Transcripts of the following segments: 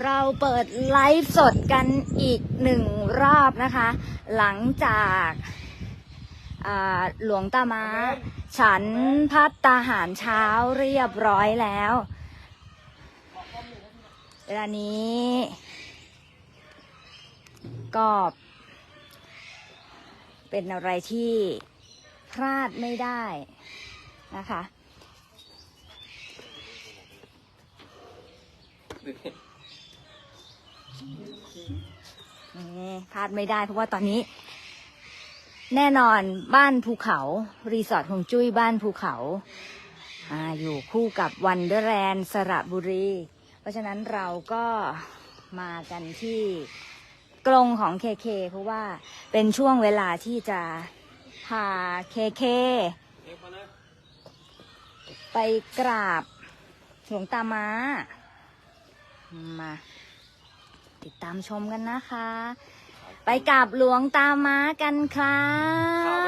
เราเปิดไลฟ์สดกันอีกหนึ่งรอบนะคะ หลังจากหลวงตามาฉันพัตตาหารเช้าเรียบร้อยแล้ว เวลานี้ ก็เป็นอะไรที่พลาดไม่ได้นะคะ นี่พลาดไม่ได้เพราะว่าตอนนี้ แน่นอนบ้านภูเขา รีสอร์ทของจุ้ยบ้านภูเขาออยู่คู่กับวันเดอร์แลนด์สระบุรี เพราะฉะนั้นเราก็มากันที่กรงของเคเคเพราะว่าเป็นช่วงเวลาที่จะพาเคเคไปกราบหลวงตาม้ามา ติดตามชมกันนะคะ ไปกับหลวงตาม้ากันครั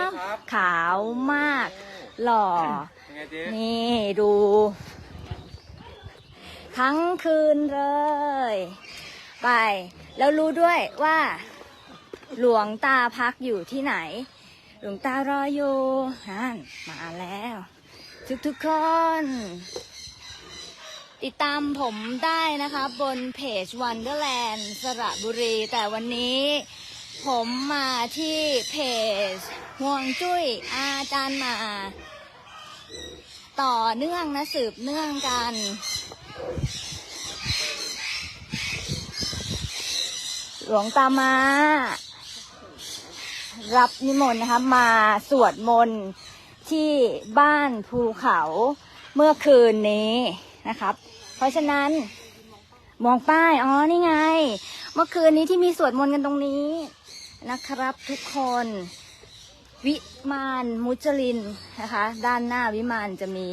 บขาวไหมครับขาวมาก หล่อยังไงเจ๊นี่ดู ทั้งคืนเลย ไป แล้วรู้ด้วยว่า หลวงตาพักอยู่ที่ไหน หลวงตารออยู่นั่นมาแล้ว ทุกๆคน ติดตามผมได้นะคะบนเพจ Wonderland สระบุรี แต่วันนี้ผมมาที่เพจห่วงจุ้ยอาจารย์มา ต่อเนื่องนะสืบเนื่องกันหลวงตามา รับนิมนต์นะคะมาสวดมนต์ที่บ้านภูเขาเมื่อคืนนี้นะครับ ราะฉะนั้น มองป้าย อ๋อ นี่ไง เมื่อคืนนี้ที่มีสวดมนต์กันตรงนี้นะครับทุกคน วิมานมุจลินนะคะ ด้านหน้าวิมานจะมี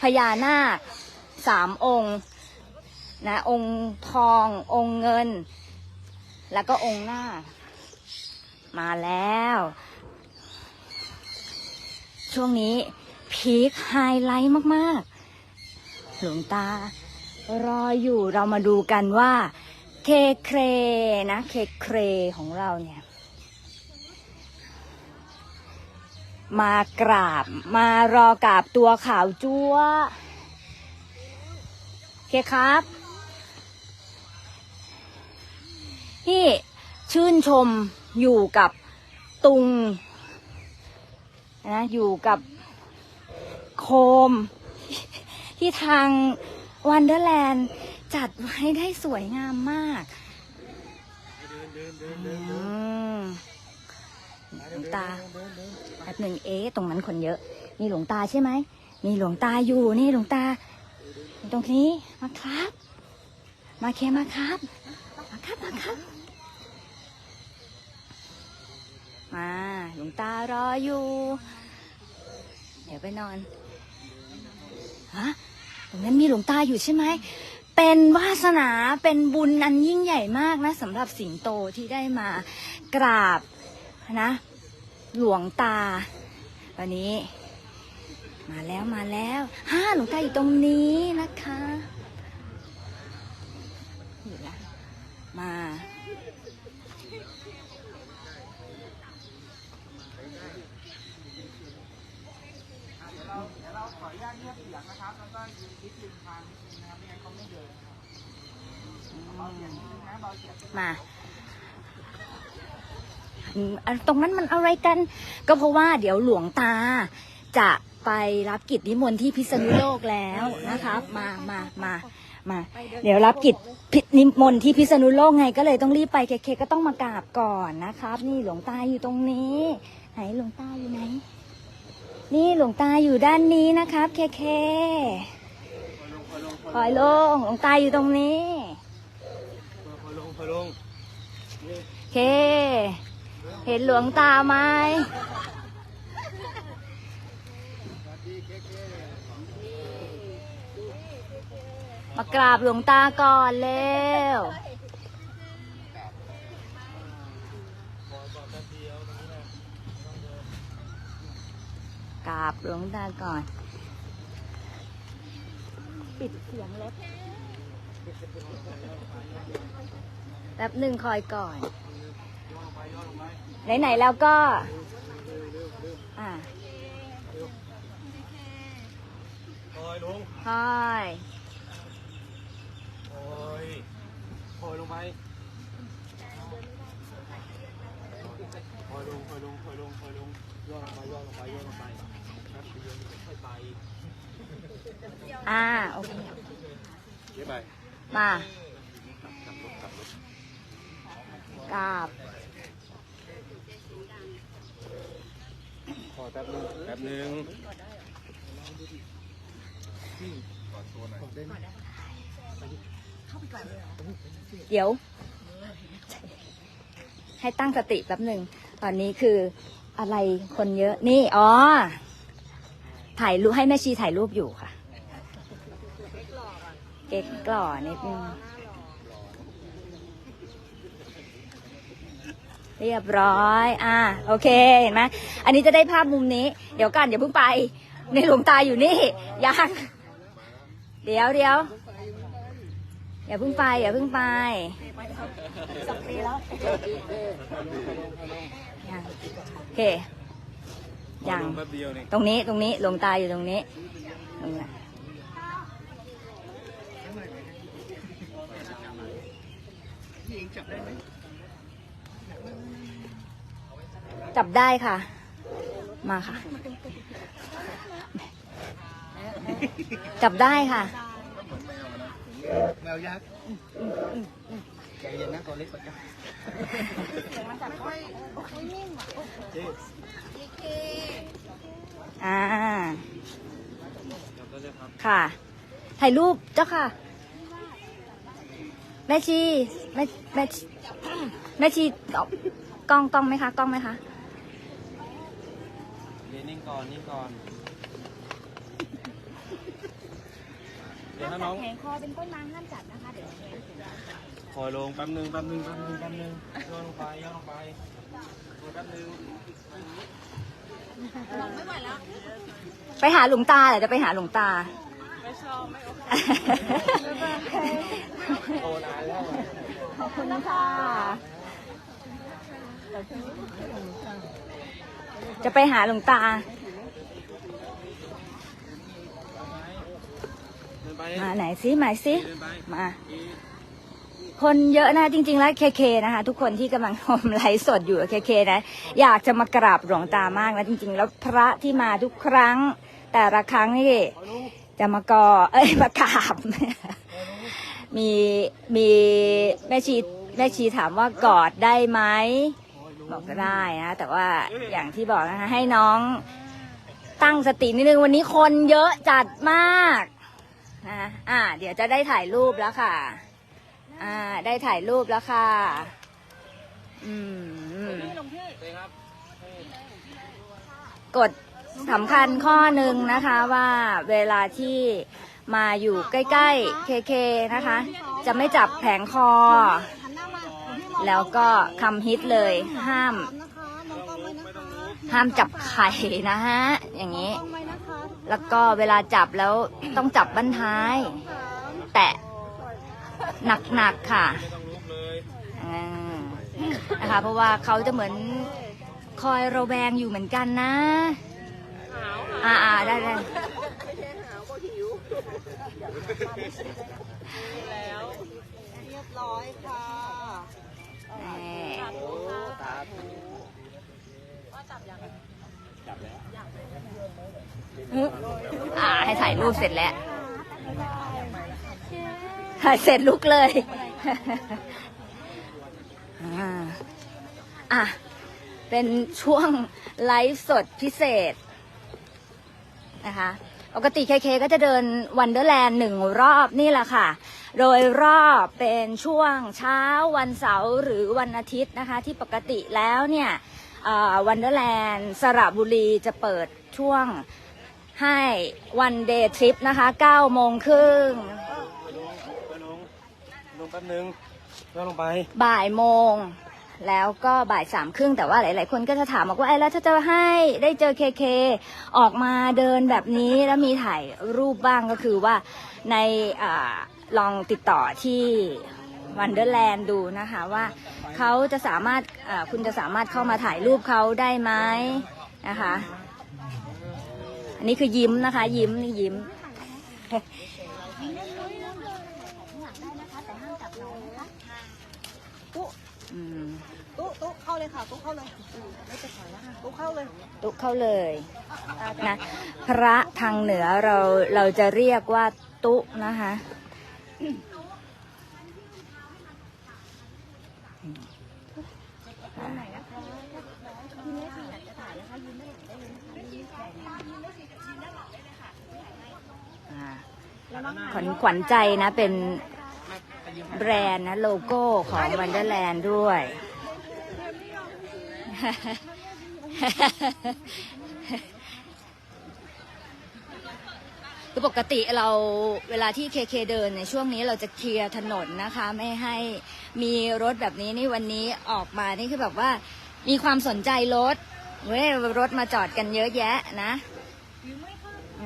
พญานาคสามองค์นะองค์ทอง องค์เงิน แล้วก็องค์หน้า มาแล้ว ช่วงนี้พีคไฮไลท์มาก ๆ หลวงตา รออยู่เรามาดูกันว่า เคเครนะ เคเครของเราเนี่ย มากราบมารอกราบตัวขาวจัวเคครับที่ชื่นชมอยู่กับตุงนะอยู่กับโคม ที่ทางวันเดอร์แลนด์จัดไว้ได้สวยงามมากหลวงตาแป๊บหนึ่งเอ๊ะตรงนั้นคนเยอะ มีหลวงตาใช่ไหม มีหลวงตาอยู่นี่หลวงตา ตรงนี้มาครับ มาเคมาครับ มาครับมาครับมาหลวงตารออยู่ เดี๋ยวไปนอนฮะ รงนั้นมีหลวงตาอยู่ใช่ไหม เป็นวาสนาเป็นบุญอันยิ่งใหญ่มากนะสำหรับสิงโตที่ได้มากราบนะ หลวงตา วันนี้ มาแล้วมาแล้วฮ่าหลวงตาอยู่ตรงนี้นะคะอยู่ละมาเราขออนุญาตเงียบเก็ยืนคิดริมทางนิดนึงนะครับไม่งั้นเขาไม่เดินนะครับเบาเสียงนิดนึงนะเบาเสียงมาอืมอะตรงนั้นมันอะไรกัน ก็เพราะว่าเดี๋ยวหลวงตาจะไปรับกิจนิมนต์ที่พิษณุโลกแล้วนะครับ มามามามา เดี๋ยวรับกิจพินิมนต์ที่พิษณุโลกไงก็เลยต้องรีบไปเคเคก็ต้องมากราบก่อนนะครับ นี่หลวงตาอยู่ตรงนี้ ไหนหลวงตาอยู่ไหน นี่หลวงตาอยู่ด้านนี้นะครับเคเคปล่อยลงหลวงตาอยู่ตรงนี้พอลงพอลงเค เห็นหลวงตาไหมมากราบหลวงตาก่อนเร็ว กราบหลวงตาก่อน ปิดเสียงเล็บแป๊บหนึ่งคอยก่อน ไหนๆแล้วก็ อ่าคอยลุงคอยคอยคอยลงไปคอยลงคอยลงคอยลงคอยลงย่อลงไปย่อลงไปย่อลงไปครับเดี๋ยวค่อยไป อ่าโอเคเดี๋ยวไปมาขับรถขับรถกราบขอแป๊บนึงแป๊บนึงเดี๋ยว ให้ตั้งสติแป๊บหนึ่ง ตอนนี้คืออะไรคนเยอะ นี่ อ๋อ ถ่ายรูปให้แม่ชีถ่ายรูปอยู่ค่ะ เก๊กกล่อนิดนึงเรียบร้อย อะโอเค เห็นไหมอันนี้จะได้ภาพมุมนี้ เดี๋ยวกันอย่าเพิ่งไป ในหลวงตาอยู่นี่ ยัง เดี๋ยวเดี๋ยว อย่าเพิ่งไป อย่าเพิ่งไปยังโอเค ยังแป๊บเดียวนี่ตรงนี้ ตรงนี้ หลวงตาอยู่ตรงนี้ตรงนี้ จับได้ค่ะ มาค่ะ จับได้ค่ะ แมวยักษ์ใจเย็นนะตัวเล็กกว่าจ้าอ่าจับได้เลยครับค่ะ ถ่ายรูปเจ้าค่ะ แม่ชีแม่แม่ชีแม่ชีเอากล้องกล้องไหมคะกล้องไหมคะเดี๋ยวนิ่งก่อนนิ่งก่อนเดี๋ยวถ้าน้องแขนคอเป็นต้นไม้ห้ามจับนะคะเดี๋ยวคอยลงแป๊บนึงแป๊บนึงแป๊บนึงแป๊บนึงย่อลงไปย่อลงไปคอยแป๊บนึงไปหาหลวงตาเหรอจะไปหาหลวงตาไม่ ชอบไม่โอเคโตนานแล้วขอบคุณค่ะจะไปหาหลวงตาเดินไปมาไหนซิมาซิมา คนเยอะนะจริง ๆ แล้วเคเคนะคะ ทุกคนที่กำลังชมไลฟ์สดอยู่เคเคนะ อยากจะมากราบหลวงตามากนะจริง ๆ แล้วพระที่มาทุกครั้งแต่ละครั้งนี่ จะมากอเอ้ยมากราบ มีมีแม่ชีแม่ชีถามว่ากอดได้ไหมบอกก็ได้นะแต่ว่าอย่างที่บอกนะคะให้น้องตั้งสตินิดนึงวันนี้คนเยอะจัดมากนะอ่า เดี๋ยวจะได้ถ่ายรูปแล้วค่ะ อ่า ได้ถ่ายรูปแล้วค่ะ อืมครับกฎ สำคัญข้อหนึ่งนะคะว่าเวลาที่มาอยู่ใกล้ๆเคนะคะ จะไม่จับแผงคอ แล้วก็คำฮิตเลยห้าม ห้ามจับไข่นะฮะ อย่างนี้ แล้วก็เวลาจับแล้วต้องจับบั้นท้าย แตะหนักๆค่ะนะคะเพราะว่าเขาจะเหมือนคอยระแวงอยู่เหมือนกันนะ อ่าอ่าได้ได้เรียบร้อยค่ะแหมตาอ่าให้ถ่ายรูปเสร็จแล้วถ่ายเสร็จลุกเลยอ่าอะเป็นช่วงไลฟ์สดพิเศษ นะคะ ปกติเคเคก็จะเดินวันเดอร์แลนด์หนึ่งรอบนี่แหละค่ะ โดยรอบเป็นช่วงเช้าวันเสาร์หรือวันอาทิตย์นะคะ ที่ปกติแล้วเนี่ยวันเดอร์แลนด์สระบุรีจะเปิดช่วงให้วันเดย์ทริปนะคะ9โมงครึ่งไปลงไปลงลงแป๊บนึงย่อลงไป บ่ายโมง แล้วก็บ่ายสามครึ่งแต่ว่าหลาย ๆ คนก็จะถามบอกว่าไอ้แล้วถ้าจะให้ได้เจอเคเคออกมาเดินแบบนี้แล้วมีถ่ายรูปบ้างก็คือว่าในอลองติดต่อที่วันเดอร์แลนด์ดูนะคะว่าเขาจะสามารถคุณจะสามารถเข้ามาถ่ายรูปเขาได้ไหมนะคะ อันนี้คือยิ้มนะคะ ยิ้มนี่ยิ้ม อืมตุ๊ตุ๊เข้าเลยค่ะตุ๊เข้าเลยอืมไม่จะถอยแล้วค่ะตุ๊เข้าเลยตุเข้าเลยนะพระทางเหนือเราเราจะเรียกว่าตุนะคะอ่าขวัญขวัญใจนะเป็น แบรนด์นะโลโก้ของวันเดอร์แลนด์ด้วย คือปกติเราเวลาที่เคเคเดินในช่วงนี้เราจะเคลียร์ถนนนะคะ ไม่ให้มีรถแบบนี้นี่วันนี้ออกมานี่คือแบบว่ามีความสนใจรถเว้ยรถมาจอดกันเยอะแยะนะ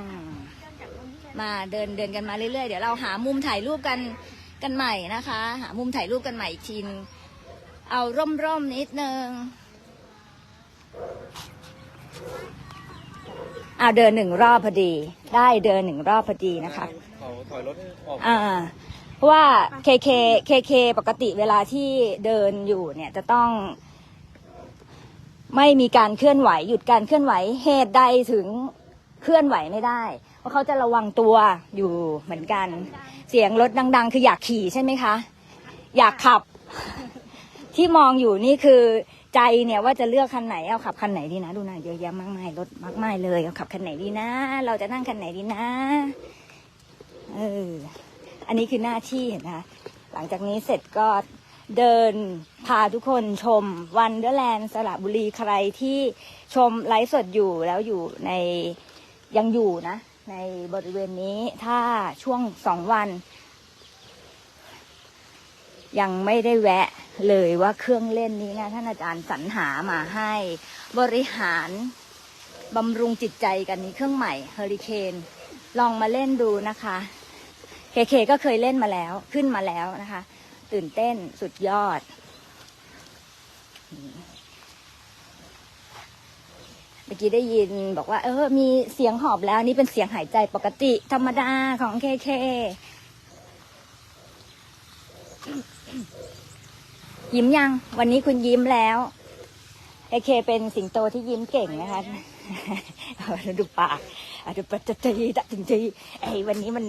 มมาเดินเดินกันมาเรื่อยๆ เดี๋ยวเราหามุมถ่ายรูปกัน กันใหม่นะคะ หามุมถ่ายรูปกันใหม่อีกทีนึงเอาร่มๆนิดนึงอ้าวเดินหนึ่งรอบพอดี ได้เดินหนึ่งรอบพอดีนะคะเขาถอยรถออกอ่าเพราะว่าเคเคเคเคปกติเวลาที่เดินอยู่เนี่ยจะต้อง ไม่มีการเคลื่อนไหว หยุดการเคลื่อนไหวเหตุใดถึงเคลื่อนไหวไม่ได้ เพราะเขาจะระวังตัวอยู่เหมือนกัน เสียงรถดัง ๆ คืออยากขี่ใช่ไหมคะ อยากขับ ที่มองอยู่นี่คือใจเนี่ยว่าจะเลือกคันไหนเอาขับคันไหนดีนะ ดูนะเยอะแยะมากมายรถมากมายเลยเอาขับคันไหนดีนะ เราจะนั่งคันไหนดีนะเอออันนี้คือหน้าที่นะคะหลังจากนี้เสร็จก็เดินพาทุกคนชมวันเดอร์แลนด์สระบุรีใครที่ชมไลฟ์สดอยู่แล้วอยู่ในยังอยู่นะ ในบริเวณนี้ถ้าช่วงสองวัน ยังไม่ได้แวะเลยว่าเครื่องเล่นนี้นะท่านอาจารย์สรรหามาให้ บริหารบำรุงจิตใจกันนี้เครื่องใหม่เฮอริเคนลองมาเล่นดูนะคะเคเคก็เคยเล่นมาแล้วขึ้นมาแล้วนะคะ ตื่นเต้นสุดยอด เมื่อกี้ได้ยินบอกว่า เออ มีเสียงหอบแล้วนี่เป็นเสียงหายใจปกติธรรมดาของเคเคยิ้มยัง วันนี้คุณยิ้มแล้วเอเคเป็นสิงโตที่ยิ้มเก่งนะคะเอาดูปากดูปากจะจีตัดถึงจีไอ้วันนี้มัน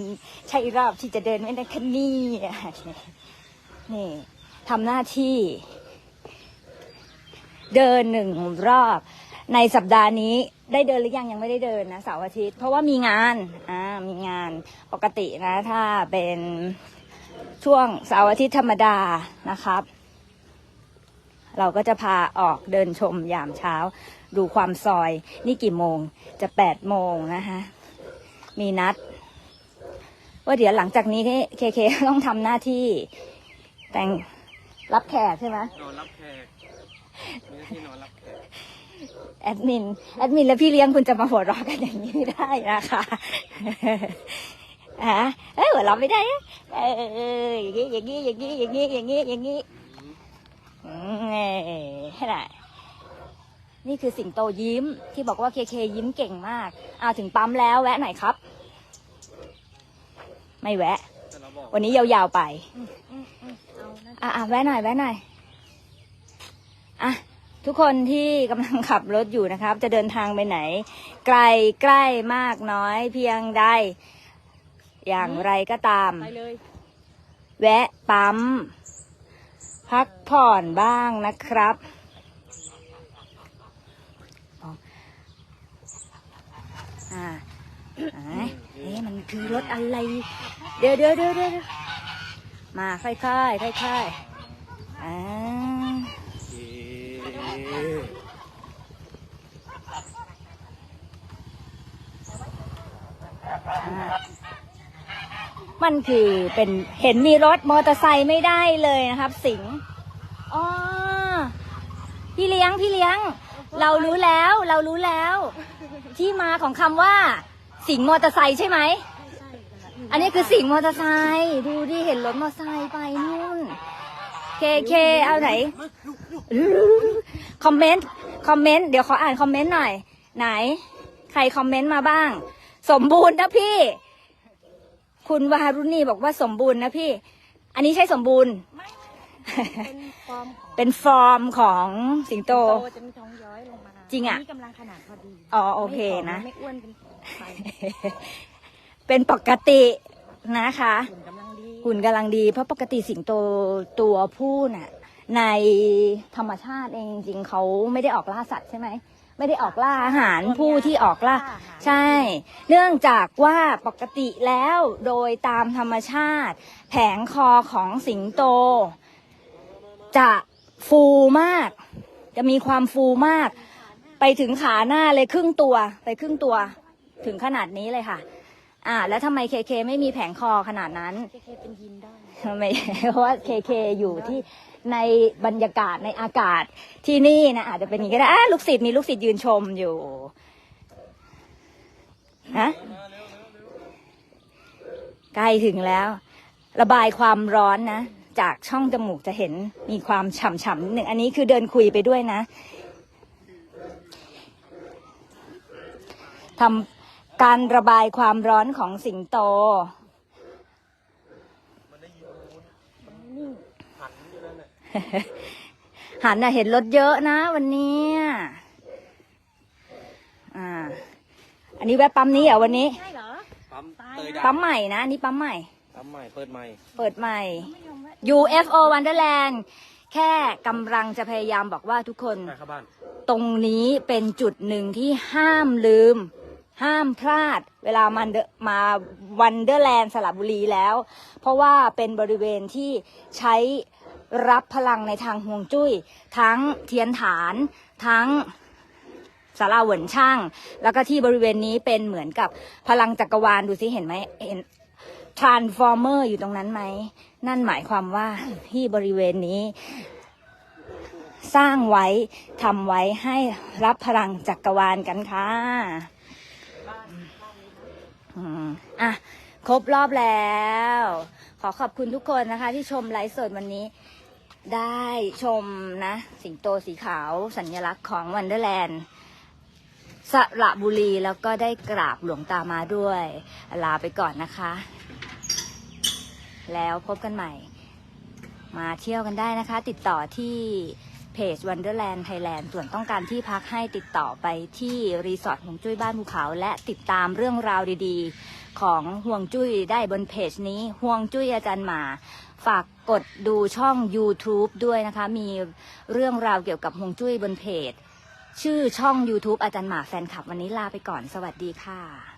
ใช่รอบที่จะเดินไม่ได้คันนี่นี่ทำหน้าที่ เดินหนึ่งรอบ ในสัปดาห์นี้ได้เดินหรือยังยังไม่ได้เดินนะเสาร์อาทิตย์ เพราะว่ามีงานอ่ามีงานปกตินะ ถ้าเป็นช่วงเสาร์อาทิตย์ธรรมดานะครับเราก็จะพาออกเดินชมยามเช้า ดูความซอย นี่กี่โมงจะแปดโมงนะคะ มีนัด ว่าเดี๋ยวหลังจากนี้เคเคต้องทำหน้าที่ แต่งรับแขกใช่ไหมนอนรับแขกมีที่นอนรับแขก แอดมิน แอดมินและพี่เลี้ยงคุณจะมาหัวเราะกันอย่างนี้ไม่ได้นะคะฮะเอ้ยหัวเราะไม่ได้นะเอออย่างนี้อย่างนี้อย่างนี้อย่างนี้อย่างนี้อย่างนี้อืมเอ้ยให้ได้นี่คือสิงโตยิ้มที่บอกว่าเคเคยิ้มเก่งมากอ้าวถึงปั๊มแล้วแวะหน่อยครับ ไม่แวะแต่เราบอกวันนี้ยาวๆไปอะอะแวะหน่อยแวะหน่อยอะ ทุกคนที่กำลังขับรถอยู่นะครับ จะเดินทางไปไหน ไกลใกล้มากน้อยเพียงใด อย่างไรก็ตาม ไปเลย แวะปั๊ม พักผ่อนบ้างนะครับอ๋ออ่าอ่าเอ๊ะมันคือรถอะไร เดี๋ยวเดี๋ยวเดี๋ยวเดี๋ยวมาค่อยๆค่อยๆอ่าเอ๊ะ มันคือเป็นเห็นมีรถมอเตอร์ไซค์ไม่ได้เลยนะครับ สิงห์อ๋อพี่เลี้ยงพี่เลี้ยง เรารู้แล้วเรารู้แล้ว ที่มาของคำว่า สิงห์มอเตอร์ไซค์ใช่ไหมอันนี้คือสิงห์มอเตอร์ไซค์ดูดิเห็นรถมอเตอร์ไซค์ไปนู่นเคเคเอาไหน คอมเมนต์คอมเมนต์เดี๋ยวขออ่านคอมเมนต์หน่อย ไหน ใครคอมเมนต์มาบ้าง สมบูรณ์นะพี่ คุณวารุณีบอกว่าสมบูรณ์นะพี่ อันนี้ใช่สมบูรณ์ เป็นฟอร์มของเป็นฟอร์มของสิงโต โตจะมีท้องย้อยลงมาจริงอะนนี้กำลังขนาดพอดีอ๋อโอเคนะไม่อ้วนเป็นไปเป็นปกตินะคะ หุ่นกำลังดีหุ่นกำลังดีเพราะปกติสิงโตตัวผู้น่ะ ในธรรมชาติเองจริงๆเขาไม่ได้ออกล่าสัตว์ใช่ไหมไม่ได้ออกล่าอาหารผู้ที่ออกล่าใช่ เนื่องจากว่าปกติแล้วโดยตามธรรมชาติ แผงคอของสิงโต จะฟูมาก จะมีความฟูมาก ไปถึงขาหน้าเลยครึ่งตัว ไปครึ่งตัว ถึงขนาดนี้เลยค่ะ อ่า แล้วทำไมเคเคไม่มีแผงคอขนาดนั้น เคเคเป็นยินได้ไม่เพราะว่าเคเคอยู่ที่ในบรรยากาศในอากาศที่นี่นะอาจจะเป็นอย่างนี้ก็ได้อะลูกศิษย์มีลูกศิษย์ยืนชมอยู่ฮะใกล้ถึงแล้ว ระบายความร้อนนะ จากช่องจมูกจะเห็นมีความฉ่ำๆนิดหนึ่งอันนี้คือเดินคุยไปด้วยนะทำ การระบายความร้อนของสิงโต หันน่ะเห็นรถเยอะนะวันนี้อ่า อันนี้แวะปั๊มนี้เหรอวันนี้ ใช่เหรอ ปั๊มเตยดาปั๊มใหม่นะอันนี่ปั๊มใหม่ ปั๊มใหม่ เปิดใหม่ เปิดใหม่ไม่ยอมแวะ UFO Wonderland แค่กำลังจะพยายามบอกว่าทุกคนไปเข้าบ้าน ตรงนี้เป็นจุดหนึ่งที่ห้ามลืม ห้ามพลาดเวลามันเดมาวันเดอร์แลนด์สระบุรีแล้ว เพราะว่าเป็นบริเวณที่ใช้รับพลังในทางห่วงจุ้ย ทั้งเทียนฐาน ทั้งสาราเหวินช่าง แล้วก็ที่บริเวณนี้เป็นเหมือนกับพลังจักรวาลดูสิเห็นไหมเห็น transformer อยู่ตรงนั้นไหม นั่นหมายความว่าที่บริเวณนี้ สร้างไว้ทำไว้ให้รับพลังจักรวาลกันค่ะ อะ ครบรอบแล้ว ขอขอบคุณทุกคนนะคะ ที่ชมไลฟ์สดวันนี้ ได้ชมนะ สิงโตสีขาวสัญลักษณ์ของวันเดอร์แลนด์สระบุรีแล้วก็ได้กราบหลวงตามาด้วย ลาไปก่อนนะคะ แล้วพบกันใหม่ มาเที่ยวกันได้นะคะ ติดต่อที่ เพจ Wonderland Thailand ส่วนต้องการที่พักให้ติดต่อไปที่รีสอร์ทห่วงจุ้ยบ้านภูเขา และติดตามเรื่องราวดีๆ ของห่วงจุ้ยได้บนเพจนี้ห่วงจุ้ยอาจารย์หมาฝากกดดูช่อง YouTube ด้วยนะคะ มีเรื่องราวเกี่ยวกับห่วงจุ้ยบนเพจ ชื่อช่อง YouTube อาจารย์หมาแฟนคลับวันนี้ลาไปก่อนสวัสดีค่ะ